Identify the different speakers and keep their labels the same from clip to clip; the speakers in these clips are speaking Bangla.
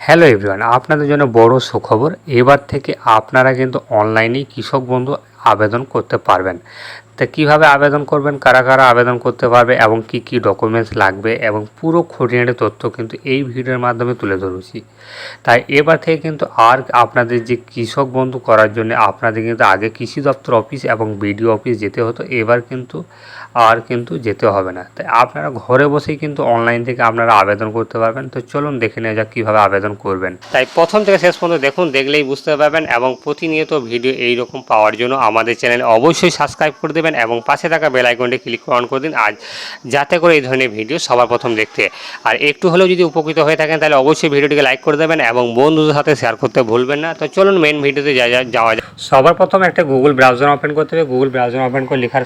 Speaker 1: হ্যালো এভরিওয়ান আপনাদের জন্য বড় সুখবর এবার থেকে আপনারা কিন্তু অনলাইনেই কৃষক বন্ধু আবেদন করতে পারবেন। তা কীভাবে আবেদন করবেন, কারা কারা আবেদন করতে পারবে এবং কি কি ডকুমেন্টস লাগবে এবং পুরো খুঁটিনাটি তথ্য কিন্তু এই ভিডিওর মাধ্যমে তুলে ধরেছি। তাই এবার থেকে কিন্তু আর আপনাদের যে কৃষক বন্ধু করার জন্য আপনাদের কিন্তু আগে কৃষি দপ্তর অফিস এবং বিডিও অফিস যেতে হতো, এবার কিন্তু আর কিন্তু যেতে হবে না। তাই আপনারা ঘরে বসেই কিন্তু অনলাইন থেকে আপনারা আবেদন করতে পারবেন। তো চলুন দেখে নেওয়া যাক কীভাবে আবেদন করবেন। তাই প্রথম থেকে শেষ পর্যন্ত দেখুন, দেখলেই বুঝতে পারবেন এবং প্রতিনিয়ত ভিডিও এই রকম পাওয়ার জন্য আমাদের চ্যানেল অবশ্যই সাবস্ক্রাইব করে দেবেন এবং পাশে থাকা বেল আইকনটি ক্লিক অন করে দিন আজ যাতে করে এই ধরনের ভিডিও সবার প্রথম দেখতে। আর একটু হলেও যদি উপকৃত হয়ে থাকেন তাহলে অবশ্যই ভিডিওটিকে লাইক করে দেবেন এবং বন্ধুদের সাথে শেয়ার করতে ভুলবেন না। তো চলুন মেন ভিডিওতে যা যাওয়া যাক। সবার প্রথম একটা গুগল ব্রাউজার ওপেন করতে হবে। গুগল ব্রাউজার ওপেন করে লেখার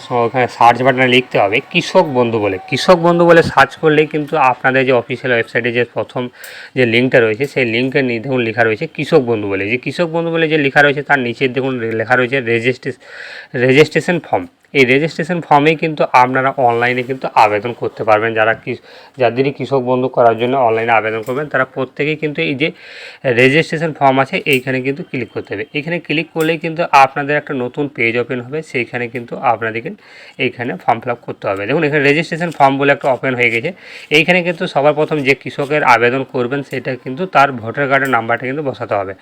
Speaker 1: সার্চ বাটনে লিখতে হবে কৃষক বন্ধু বলে। কৃষক বন্ধু বলে সার্চ করলেই কিন্তু আপনাদের যে অফিসিয়াল ওয়েবসাইটে যে প্রথম যে লিঙ্কটা রয়েছে, সেই লিঙ্কের দেখুন লেখা রয়েছে কৃষক বন্ধু বলে। যে কৃষক বন্ধু বলে যে লেখা রয়েছে, তার নিচে দেখুন লেখা রয়েছে রেজিস্ট্রেশন রেজিস্ট্রেশন ফর্ম এই রেজিস্ট্রেশন ফর্মেই কিন্তু আপনারা অনলাইনে কিন্তু আবেদন করতে পারবেন। যারা কি যাদেরই কৃষক বন্ধু করার জন্য অনলাইনে আবেদন করবেন, তারা প্রত্যেকেই কিন্তু এই যে রেজিস্ট্রেশন ফর্ম আছে, এইখানে কিন্তু ক্লিক করতে হবে। এখানে ক্লিক করলেই কিন্তু আপনাদের একটা নতুন পেজ ওপেন হবে, সেইখানে কিন্তু আপনাদেরকে এইখানে ফর্ম ফিল করতে হবে। দেখুন, এখানে রেজিস্ট্রেশন ফর্ম বলে একটা ওপেন হয়ে গেছে। এইখানে কিন্তু সবার প্রথম যে কৃষকের আবেদন করবেন, সেটা কিন্তু তার ভোটার কার্ডের নাম্বারটা কিন্তু বসাতে হবে।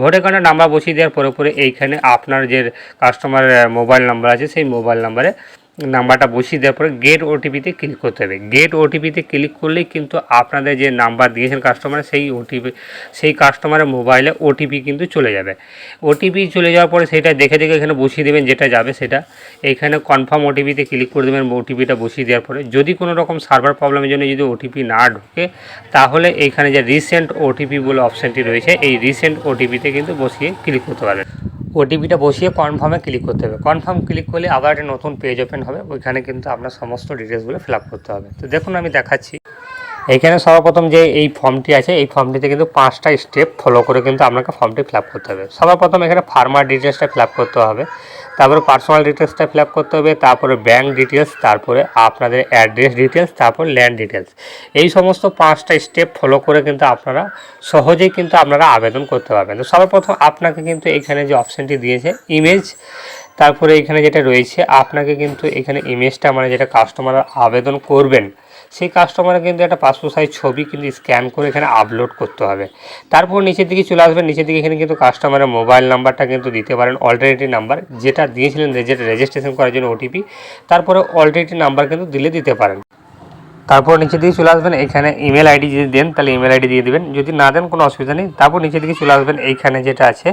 Speaker 1: ভোটার কার্ডের নাম্বার বসিয়ে দেওয়ার পরে পরে এইখানে আপনার যে কাস্টমার মোবাইল নাম্বার আছে, সেই মোবাইল নাম্বারে নাম্বারটা বসিয়ে দেওয়ার পরে গেট ওটিপিতে ক্লিক করতে হবে গেট ওটিপিতে ক্লিক করলেই কিন্তু আপনাদের যে নাম্বার দিয়েছেন কাস্টমার সেই ওটিপি সেই কাস্টমারের মোবাইলে ওটিপি কিন্তু চলে যাবে ওটিপি চলে যাওয়ার পরে সেটা দেখে দেখে এখানে বসিয়ে দেবেন যেটা যাবে সেটা এইখানে কনফার্ম ওটিপিতে ক্লিক করে দেবেন ওটিপিটা বসিয়ে দেওয়ার পরে যদি কোনো রকম সার্ভার প্রবলেমের জন্য যদি ওটিপি না ঢোকে তাহলে এইখানে যে রিসেন্ট ওটিপি বলে অপশানটি রয়েছে এই রিসেন্ট ওটিপিতে কিন্তু বসিয়ে ক্লিক করতে পারবেন ওটিপিটা বসিয়ে কনফার্মে ক্লিক করতে হবে। কনফার্ম ক্লিক করলে আবার একটা নতুন পেজ ওপেন হবে। ওইখানে কিন্তু আপনার সমস্ত ডিটেলসগুলো ফিল আপ করতে হবে। তো দেখুন আমি দেখাচ্ছি। এইখানে সর্বপ্রথম যে এই ফর্মটি আছে, এই ফর্মটিতে কিন্তু পাঁচটা স্টেপ ফলো করে কিন্তু আপনাকে ফর্মটি ফিল করতে হবে। সর্বপ্রথম এখানে ফার্মার ডিটেলসটা ফিল করতে হবে, তারপরে পার্সোনাল ডিটেলসটা ফিল করতে হবে, তারপরে ব্যাঙ্ক ডিটেলস তারপরে আপনাদের অ্যাড্রেস ডিটেলস তারপর ল্যান্ড ডিটেলস এই সমস্ত পাঁচটা স্টেপ ফলো করে কিন্তু আপনারা সহজেই কিন্তু আপনারা আবেদন করতে পারবেন। তো সর্বপ্রথম আপনাকে কিন্তু এখানে যে অপশানটি দিয়েছে ইমেজ তারপরে এখানে যেটা রয়েছে, আপনাকে কিন্তু এখানে ইমেজটা মানে যেটা কাস্টমার আবেদন করবেন সেই কাস্টমারের কিন্তু একটা পাসপোর্ট সাইজ ছবি কিন্তু স্ক্যান করে এখানে আপলোড করতে হবে। তারপর নিচের দিকে চলে আসবেন, নিচের দিকে এখানে কিন্তু কাস্টমারের মোবাইল নাম্বারটা কিন্তু দিতে পারেন অল্টারনেটিভ নাম্বার যেটা দিয়েছিলেন, যেটা রেজিস্ট্রেশন করার জন্য ওটিপি তারপরে অল্টারনেটিভ নাম্বার কিন্তু দিলে দিতে পারেন। তারপর নিচে দিকে চলে আসবেন, এখানে ইমেল আইডি যদি দেন, তাহলে ইমেল আইডি দিয়ে দিবেন। যদি না দেন, কোনো অসুবিধা নেই। তারপর নিচে দিকে চলে আসবেন, এইখানে যেটা আছে,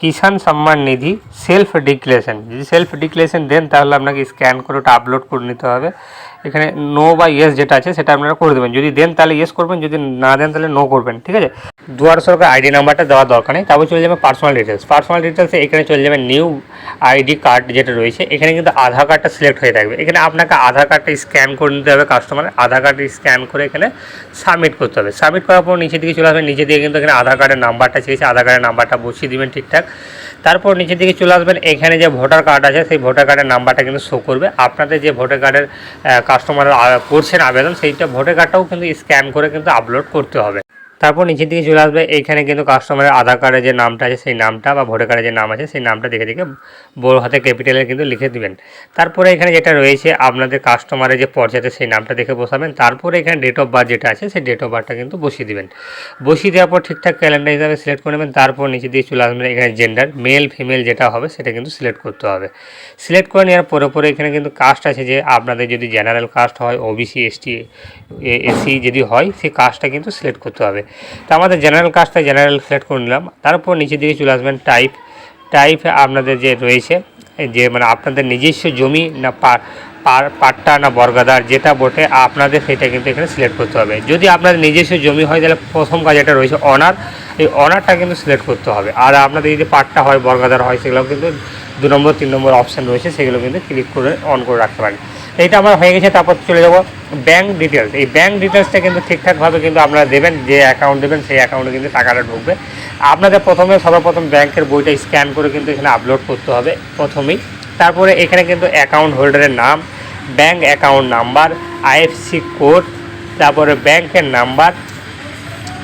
Speaker 1: কিষাণ সম্মান নিধি সেলফ ডিক্লেরেশন যদি সেলফ ডিক্লেরেশন দেন, তাহলে আপনাকে স্ক্যান করে ওটা আপলোড করে নিতে হবে। এখানে নো বা ইয়েস যেটা আছে, সেটা আপনারা করে দেবেন। যদি দেন তাহলে ইয়েস করবেন, যদি না দেন তাহলে নো করবেন, ঠিক আছে? দুয়ার সরকার আইডি নাম্বারটা দেওয়ার দরকার নেই, তারপর চলে যাবে পার্সোনাল ডিটেলস পার্সোনাল ডিটেলসে এখানে চলে যাবে নিউ আইডি কার্ড যেটা রয়েছে, এখানে কিন্তু আধার কার্ডটা সিলেক্ট হয়ে থাকবে। এখানে আপনাকে আধার কার্ডটা স্ক্যান করে নিতে হবে কাস্টমার আধার কার্ডটা স্ক্যান করে এখানে সাবমিট করতে হবে। সাবমিট করার পর নিচে দিকে চলে আসবে, নিচে দিয়ে কিন্তু এখানে আধার কার্ডের নাম্বারটা চেয়েছে, আধার কার্ডের নাম্বারটা বসিয়ে দিবেন ঠিকঠাক। তারপর নিচের দিকে চলে আসবেন, এখানে যে ভোটার কার্ড আছে, সেই ভোটার কার্ডের নাম্বারটা কিন্তু শো করবে। আপনাদের যে ভোটার কার্ডের কাস্টমার করছেন আবেদন, সেইটা ভোটার কার্ডটাও কিন্তু স্ক্যান করে কিন্তু আপলোড করতে হবে। তারপর নিচের দিকে চলে আসবে। এইখানে কিন্তু কাস্টমারের আধার কার্ডের যে নামটা আছে, সেই নামটা বা ভোটার কার্ডের যে নাম আছে, সেই নামটা দেখে দেখে বড় হাতে ক্যাপিটালে কিন্তু লিখে দিবেন। তারপরে এখানে যেটা রয়েছে, আপনাদের কাস্টমারের যে পর্যায়ে সেই নামটা দেখে বসাবেন। তারপরে এখানে ডেট অফ বার্থ যেটা আছে, সেই ডেট অফ বার্থটা কিন্তু বসিয়ে দিবেন। বসিয়ে দেওয়ার পর ঠিকঠাক ক্যালেন্ডার হিসাবে সিলেক্ট করে নেবেন। তারপর নিচে দিয়ে চলে আসবেন, এখানে জেন্ডার মেল ফিমেল যেটা হবে, সেটা কিন্তু সিলেক্ট করতে হবে। সিলেক্ট করে নেওয়ার পরে পরে এখানে কিন্তু কাস্ট আছে যে, আপনাদের যদি জেনারেল কাস্ট হয় ও ওবিসি এসটি এসি যদি হয়, সেই কাস্টটা কিন্তু সিলেক্ট করতে হবে। তো আমাদের জেনারেল কাজটা জেনারেল সিলেক্ট করে নিলাম। তারপর নিচের দিকে চলে আসবেন টাইপ টাইপ আপনাদের যে রয়েছে, যে মানে আপনাদের নিজস্ব জমি না পাট্টা না বর্গাদার, যেটা বটে, আপনাদের সেটা কিন্তু এখানে সিলেক্ট করতে হবে। যদি আপনাদের নিজস্ব জমি হয়, তাহলে প্রথম কাজ এটা রয়েছে অনার এই অনারটা কিন্তু সিলেক্ট করতে হবে। আর আপনাদের যদি পাট্টা হয়, বর্গাদার হয় সেগুলো কিন্তু দু নম্বর, তিন নম্বর অপশান রয়েছে, সেগুলো কিন্তু ক্লিক করে অন করে রাখতে পারেন। এইটা আমার হয়ে গেছে, তারপর চলে যাব ব্যাঙ্ক ডিটেলস এই ব্যাঙ্ক ডিটেলসটা কিন্তু ঠিকঠাকভাবে কিন্তু আপনারা দেবেন, যে অ্যাকাউন্ট দেবেন, সেই অ্যাকাউন্টে কিন্তু টাকাটা ঢুকবে। আপনাদের প্রথমে সর্বপ্রথম ব্যাংকের বইটা স্ক্যান করে কিন্তু এখানে আপলোড করতে হবে প্রথমেই। তারপরে এখানে কিন্তু অ্যাকাউন্ট হোল্ডারের নাম bank account number IFC code তারপরে ব্যাংকের নাম্বার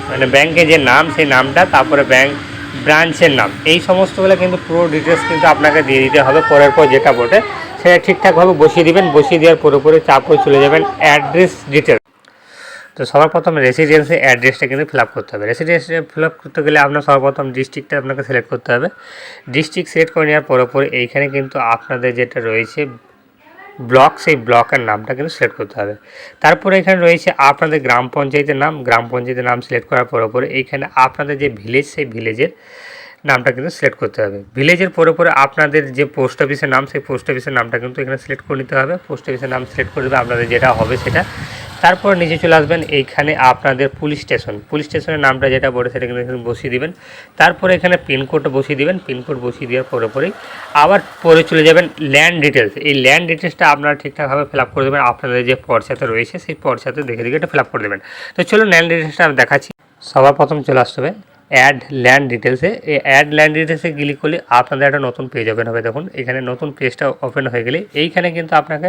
Speaker 1: মানে ব্যাংকে যে নাম, সেই নামটা, তারপরে ব্যাংক ব্রাঞ্চের নাম। এই সমস্তগুলো কিন্তু পুরো ডিটেলস কিন্তু আপনাকে দিয়ে দিতে হবে পরের পর যেটা বটে, সেটা ঠিকঠাকভাবে বসিয়ে দিবেন। বসিয়ে দেওয়ার পুরোপুরি চাপও চলে যাবেন অ্যাড্রেস ডিটেল তো সবার রেসিডেন্সি অ্যাড্রেসটা কিন্তু ফিল আপ করতে হবে। রেসিডেন্সি ফিল আপ করতে গেলে আপনার সর্বপ্রথম ডিস্ট্রিক্টটা আপনাকে সিলেক্ট করতে হবে। ডিস্ট্রিক্ট সিলেক্ট করে নেওয়ার পরে পরে এইখানে কিন্তু আপনাদের যেটা রয়েছে ব্লক সেই ব্লকের নামটা কিন্তু সিলেক্ট করতে হবে। তারপরে এখানে রয়েছে আপনাদের গ্রাম পঞ্চায়েতের নাম। গ্রাম পঞ্চায়েতের নাম সিলেক্ট করার পরে পরে এইখানে আপনাদের যে ভিলেজ সেই ভিলেজের নামটা কিন্তু সিলেক্ট করতে হবে। ভিলেজের পরে পরে আপনাদের যে পোস্ট অফিসের নাম, সেই পোস্ট অফিসের নামটা কিন্তু এখানে সিলেক্ট করে নিতে হবে। পোস্ট অফিসের নাম সিলেক্ট করে দেবে, আপনাদের যেটা হবে সেটা তারপর নিচে চলে আসবেন এইখানে আপনাদের পুলিশ স্টেশন। পুলিশ স্টেশনের নামটা যেটা বলে সেটা কিন্তু বসিয়ে দেবেন। তারপরে এখানে পিনকোড বসিয়ে দিবেন। পিনকোড বসিয়ে দেওয়ার পরে পরেই আবার পরে চলে যাবেন ল্যান্ড ডিটেলস এই ল্যান্ড ডিটেলসটা আপনারা ঠিকঠাকভাবে ফিল আপ করে দেবেন। আপনাদের যে পর্চাতে রয়েছে সেই পর্চাতে দেখে দেখে এটা ফিল আপ করে দেবেন। তো চলুন ল্যান্ড ডিটেলসটা আমি দেখাচ্ছি। সবার প্রথম চলে আসতে হবে। অ্যাড ল্যান্ড ডিটেলসে এই অ্যাড ল্যান্ড ডিটেলসে ক্লিক করলে আপনাদের একটা নতুন পেজ ওপেন হবে। দেখুন, এখানে নতুন পেজটা ওপেন হয়ে গেলে এইখানে কিন্তু আপনাকে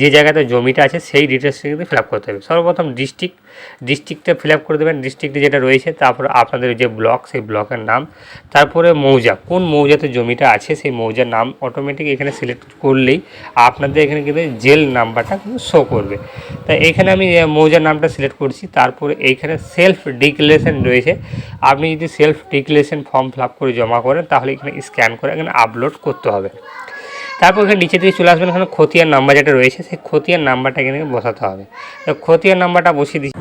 Speaker 1: যে জায়গাতে জমিটা আছে, সেই ডিটেলসটা কিন্তু ফিল করতে হবে। সর্বপ্রথম ডিস্ট্রিক্ট ডিস্ট্রিক্টটা ফিল করে দেবেন। ডিস্ট্রিক্টে যেটা রয়েছে, তারপর আপনাদের যে ব্লক সেই ব্লকের নাম, তারপরে মৌজা। কোন মৌজাতে জমিটা আছে, সেই মৌজার নাম অটোমেটিক এখানে সিলেক্ট করলেই আপনাদের এখানে কিন্তু জেল নাম্বারটা কিন্তু শো করবে। তাই এখানে আমি মৌজার নামটা সিলেক্ট করছি। তারপরে এইখানে সেলফ ডিক্লারেশন রয়েছে। আপনি যদি সেলফ ডিক্লারেশন ফর্ম ফিল করে জমা করেন, তাহলে এখানে স্ক্যান করে এখানে আপলোড করতে হবে। তারপর এখানে নিচে দিকে চলে আসবেন, এখানে খতিয়ান নাম্বার যেটা রয়েছে, সেই খতিয়ান নাম্বারটা এখানে বসাতে হবে। তো খতিয়ান নাম্বারটা বসিয়ে দিচ্ছি।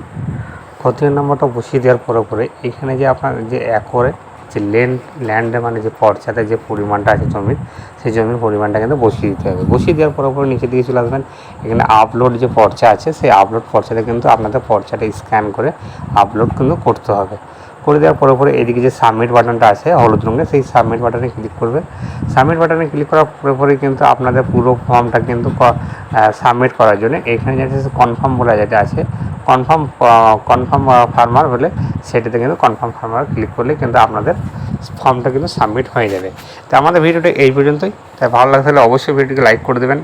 Speaker 1: খতিয়ান নাম্বারটা বসিয়ে দেওয়ার পরে পরে এখানে যে আপনার যে একরে, যে ল্যান্ড ল্যান্ডে মানে যে পর্চাতে যে পরিমাণটা আছে জমির, সেই জমির পরিমাণটা কিন্তু বসিয়ে দিতে হবে। বসিয়ে দেওয়ার পরে পরে নিচে দিকে চলে আসবেন, এখানে আপলোড যে পর্চা আছে, সেই আপলোড পর্চাতে কিন্তু আপনাদের পর্চাটা স্ক্যান করে আপলোড কিন্তু করতে হবে। করে দেওয়ার পরে পরে এদিকে যে সাবমিট বাটনটা আছে, হলুদ রঙের, সেই সাবমিট বাটনে ক্লিক করবে। সাবমিট বাটনে ক্লিক করার পরে পরে কিন্তু আপনাদের পুরো ফর্মটা কিন্তু সাবমিট করার জন্য এখানে যেটা কনফার্ম বলা যেটা আছে কনফার্ম কনফার্ম ফার্মার হলে সেটাতে কিন্তু কনফার্ম ফার্মার ক্লিক করলে কিন্তু আপনাদের ফর্মটা কিন্তু সাবমিট হয়ে যাবে। তো আমাদের ভিডিওটা এই পর্যন্তই। তাই ভালো লাগলে অবশ্যই ভিডিওকে লাইক করে দেবেন।